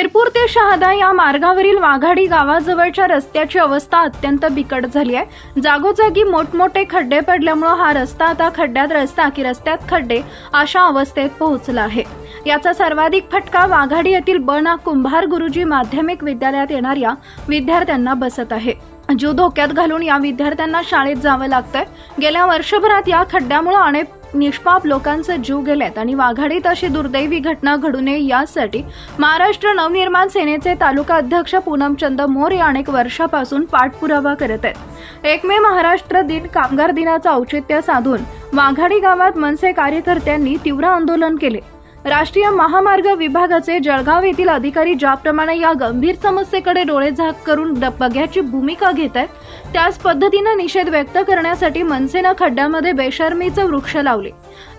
शिरपूर ते शहादा या मार्गावरील वाघाडी गावाजवळच्या रस्त्याची अवस्था अत्यंत बिकट झाली आहे. जागोजागी मोठमोठे खड्डे पडल्यामुळं हा रस्ता आता खड्ड्यात रस्ता की रस्त्यात खड्डे अशा अवस्थेत पोहोचला आहे. याचा सर्वाधिक फटका वाघाडी येथील बना कुंभार गुरुजी माध्यमिक विद्यालयात येणाऱ्या विद्यार्थ्यांना बसत आहे. जीव धोक्यात घालून या विद्यार्थ्यांना शाळेत जावं लागतंय. गेल्या वर्षभरात या खड्ड्यामुळे अनेक निष्पाप लोकांचे जीव गेलेत आणि वाघाडीत अशी दुर्दैवी घटना घडू नये यासाठी महाराष्ट्र नवनिर्माण सेनेचे तालुका अध्यक्ष पूनमचंद या अनेक वर्षापासून पाठपुरावा करत आहेत. एक मे महाराष्ट्र दिन कामगार दिनाचं औचित्य साधून वाघाडी गावात मनसे कार्यकर्त्यांनी तीव्र आंदोलन केले. राष्ट्रीय महामार्ग विभागाचे जळगाव येथील अधिकारी ज्याप्रमाणे या गंभीर समस्येकडे डोळेझाक करून बघ्याची भूमिका घेत आहेत त्याच पद्धतीनं निषेध व्यक्त करण्यासाठी मनसेनं खड्ड्यामध्ये बेशर्मीचं वृक्ष लावले.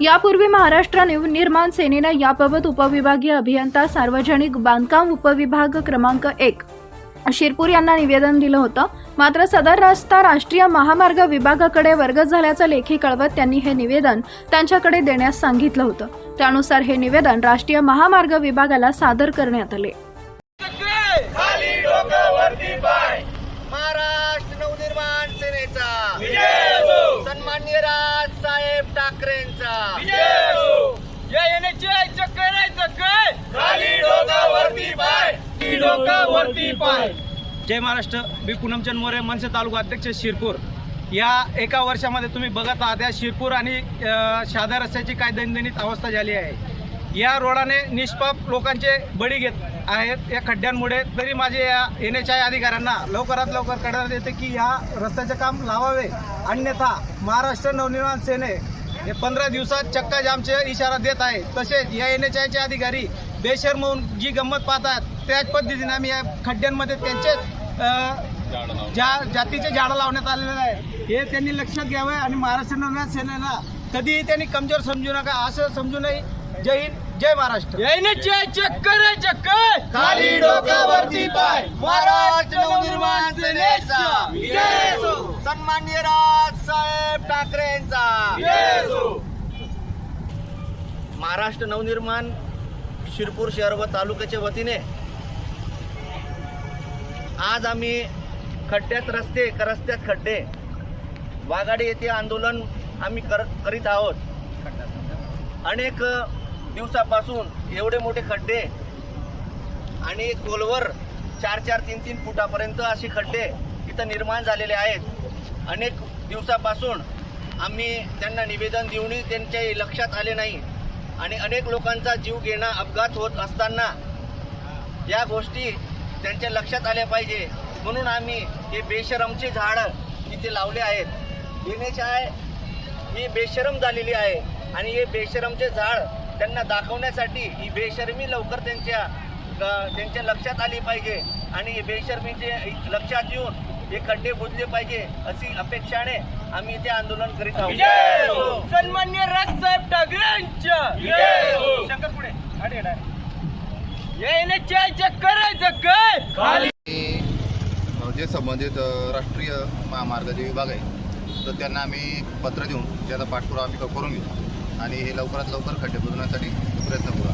यापूर्वी महाराष्ट्र निर्माण सेनेनं याबाबत उपविभागीय अभियंता सार्वजनिक बांधकाम उपविभाग क्रमांक एक शिरपूर यांना निवेदन दिलं होतं. मात्र सदर रस्ता राष्ट्रीय महामार्ग विभागाकडे वर्ग झाल्याचं लेखी कळवत त्यांनी हे निवेदन त्यांच्याकडे देण्यास सांगितलं होतं. त्यानुसार हे निवेदन राष्ट्रीय महामार्ग विभागाला सादर करण्यात आले. खाली डोकं वरती पाय महाराष्ट्र नवनिर्माण सेनेचा. सन्माननीय राज साहेब ठाकरेंचा. डोकं वरती पाय. जय महाराष्ट्र. मी पूनमचंद मोरे मनसे तालुका अध्यक्ष शिरपूर. या एका वर्षामध्ये तुम्ही बघत आहात या शिरपूर आणि अ, शहादा रस्त्याची काय दैनंदिन अवस्था झाली आहे. या रोडाने निष्पाप लोकांचे बळी घेत आहेत. या खड्ड्यांमुळे तरी माझे या एन एच आय अधिकाऱ्यांना लवकरात लवकर करण्यात येते की या रस्त्याचे काम लावावे. अन्यथा महाराष्ट्र नवनिर्माण सेने हे पंधरा दिवसात चक्का जामचे इशारा देत आहे. तसेच या एन एच आयचे अधिकारी बेशर्म होऊन जी गंमत पाहतात त्याच पद्धतीने आम्ही या खड्ड्यांमध्ये त्यांचे ज्या जातीचे झाडं लावण्यात आलेले आहे. हे त्यांनी लक्षात घ्यावे आणि महाराष्ट्र नवनिर्माण सेनेला कधीही त्यांनी कमजोर समजू नका असं समजू नये. जय हिंद जय महाराष्ट्र. या येण्याची चक्कर चक्कर खाली डोकं वरती पाय. महाराष्ट्र नवनिर्माण सेनेचा. सन्माननीय राज साहेब ठाकरेंचा. महाराष्ट्र नवनिर्माण शिरपूर शहर व तालुक्याच्या वतीने आज आम्ही खड्ड्यात रस्ते रस्त्यात खड्डे वाघाडी येथे आंदोलन आम्ही कर करीत आहोत. अनेक दिवसापासून एवढे मोठे खड्डे आणि खोलवर चार चार तीन तीन फुटापर्यंत असे खड्डे इथं निर्माण झालेले आहेत. अनेक दिवसापासून आम्ही त्यांना निवेदन देऊनही त्यांच्या लक्षात आले नाही. आणि अनेक लोकांचा जीव घेणं अपघात होत असताना या गोष्टी त्यांच्या लक्षात आल्या पाहिजे. म्हणून आम्ही हे बेशरमचे झाडं इथे लावले आहेत. येण्याचे आहे ही बेशरम झालेली आहे आणि हे बेशरमचे झाड त्यांना दाखवण्यासाठी ही बेशरमी लवकर त्यांच्या त्यांच्या लक्षात आली पाहिजे. आणि बेशर्मीचे लक्षात येऊन हे खड्डे बुजले पाहिजे अशी अपेक्षाने आम्ही इथे आंदोलन करीत आहोत. सन्मान्य राजसाहेब ठाकरेंच्या. शंकर पुढे. गाडी आहे direct. या येण्याची चक्कर आहे चक्कर खाली. आणि जे संबंधित राष्ट्रीय महामार्ग जे विभाग आहे तर त्यांना आम्ही पत्र देऊन त्याचा पाठपुरावा आम्ही करून घेऊ. आणि हे लवकरात लवकर खड्डे बुजवण्यासाठी प्रयत्न करू.